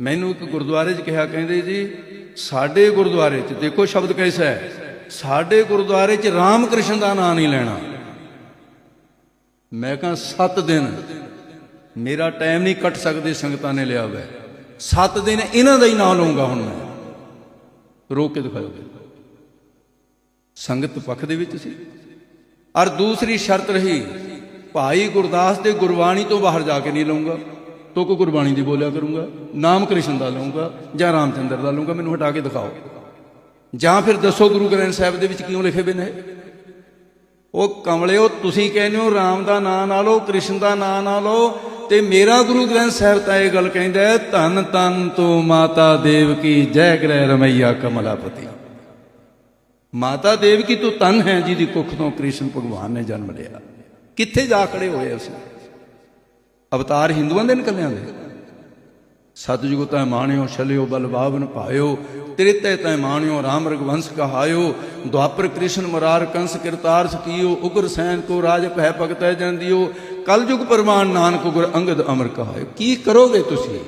ਮੈਨੂੰ ਇੱਕ ਗੁਰਦੁਆਰੇ 'ਚ ਕਿਹਾ ਕਹਿੰਦੇ ਜੀ, ਸਾਡੇ ਗੁਰਦੁਆਰੇ 'ਚ, ਦੇਖੋ ਸ਼ਬਦ ਕੈਸਾ ਹੈ, ਸਾਡੇ ਗੁਰਦੁਆਰੇ 'ਚ ਰਾਮ ਕ੍ਰਿਸ਼ਨ ਦਾ ਨਾਂ ਨਹੀਂ ਲੈਣਾ। ਮੈਂ ਕਹਾਂ 7 ਦਿਨ, ਮੇਰਾ ਟਾਈਮ ਨਹੀਂ ਕੱਟ ਸਕਦੇ, ਸੰਗਤਾਂ ਨੇ ਲਿਆ ਹੋਇਆ। 7 ਦਿਨ ਇਹਨਾਂ ਦਾ ਹੀ ਨਾਂ ਲਵਾਂਗਾ ਹੁਣ ਮੈਂ। ਰੋਕ ਕੇ ਦਿਖਾਓਗੇ ਸੰਗਤ ਪੱਖ ਦੇ ਵਿੱਚ ਸੀ। ਔਰ ਦੂਸਰੀ ਸ਼ਰਤ ਰਹੀ, ਭਾਈ ਗੁਰਦਾਸ ਦੇ ਗੁਰਬਾਣੀ ਤੋਂ ਬਾਹਰ ਜਾ ਕੇ ਨਹੀਂ ਲਵਾਂਗਾ ਤੋ ਕੋ ਗੁਰਬਾਣੀ ਦੀ ਬੋਲਿਆ ਕਰੂੰਗਾ, ਨਾਮ ਕ੍ਰਿਸ਼ਨ ਦਾ ਲਵਾਂਗਾ ਜਾਂ ਰਾਮਚੰਦਰ ਦਾ ਲਵਾਂਗਾ ਮੈਨੂੰ ਹਟਾ ਕੇ ਦਿਖਾਓ। ਜਾਂ ਫਿਰ ਦੱਸੋ ਗੁਰੂ ਗ੍ਰੰਥ ਸਾਹਿਬ ਦੇ ਵਿੱਚ ਕਿਉਂ ਲਿਖੇ ਹੋਏ ਨੇ ਉਹ ਕਮਲਿਓ, ਤੁਸੀਂ ਕਹਿੰਦੇ ਹੋ ਰਾਮ ਦਾ ਨਾਂ ਨਾ ਲਓ, ਕ੍ਰਿਸ਼ਨ ਦਾ ਨਾਂ ਨਾ ਲਓ, ਤੇ ਮੇਰਾ ਗੁਰੂ ਗ੍ਰੰਥ ਸਾਹਿਬ ਤਾਂ ਇਹ ਗੱਲ ਕਹਿੰਦਾ ਹੈ, ਧੰਨ ਧੰਨ ਤੂੰ ਮਾਤਾ ਦੇਵ ਕੀ ਜੈ ਗ੍ਰਹਿ ਰਮਈਆ ਕਮਲਾਪਤੀ। ਮਾਤਾ ਦੇਵ ਕੀ ਤੂੰ ਤਨ ਹੈ ਜਿਹਦੀ ਕੁੱਖ ਤੋਂ ਕ੍ਰਿਸ਼ਨ ਭਗਵਾਨ ਨੇ ਜਨਮ ਲਿਆ। ਕਿੱਥੇ ਜਾ ਖੜੇ ਹੋਏ ਅਸੀਂ? ਅਵਤਾਰ ਹਿੰਦੂਆਂ ਦੇ ਨਿਕਲਿਆਂ ਦੇ। ਸਤਜੁਗ ਤੈ ਮਾਣਿਓ, ਛਲਿਓ, ਬਲ ਬਾਵਨ ਪਾਇਓ ਤ੍ਰਿਤੈ ਤੈ ਮਾਣਿਓ, ਰਾਮ ਰਗਵੰਸ ਕਹਾਇਓ, ਦੁਆਪਰ ਕ੍ਰਿਸ਼ਨ ਮਰਾਰ ਕੰਸ ਕਿਰਤਾਰ ਸਕੀਓ, ਉਗਰ ਸੈਨ ਕੋ ਰਾਜ ਭੈ ਭਗਤੈ ਜਨ ਦਿਓ, ਕਲਯੁਗ ਪਰਮਾਨ ਨਾਨਕ ਗੁਰ ਅੰਗਦ ਅਮਰ ਕਹਾਇਓ। ਕੀ ਕਰੋਗੇ ਤੁਸੀਂ?